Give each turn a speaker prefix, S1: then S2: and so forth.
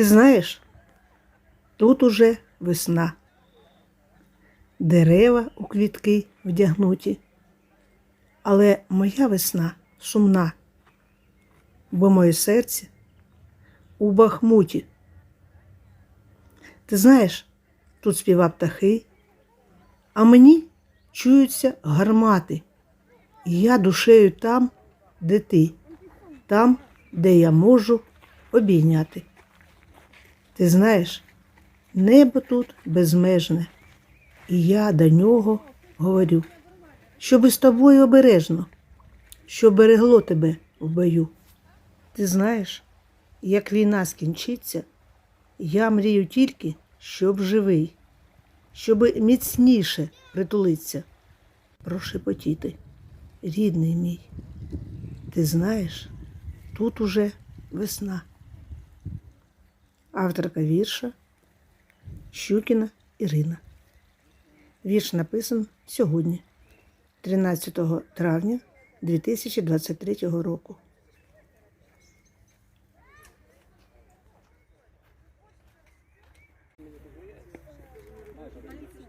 S1: Ти знаєш, тут уже весна. Дерева у квітки вдягнуті. Але моя весна сумна, бо моє серце у бахмуті. Ти знаєш, тут співа птахи, а мені чуються гармати. І я душею там, де ти, там, де я можу обійняти. Ти знаєш, небо тут безмежне, і я до нього говорю, щоби з тобою обережно, що берегло тебе в бою. Ти знаєш, як війна скінчиться, я мрію тільки, щоб живий, щоб міцніше притулиться, прошепотіти, рідний мій. Ти знаєш, тут уже весна авторка вірша Щукіна Ірина. Вірш написан сьогодні, 13 травня 2023 року. Thank you.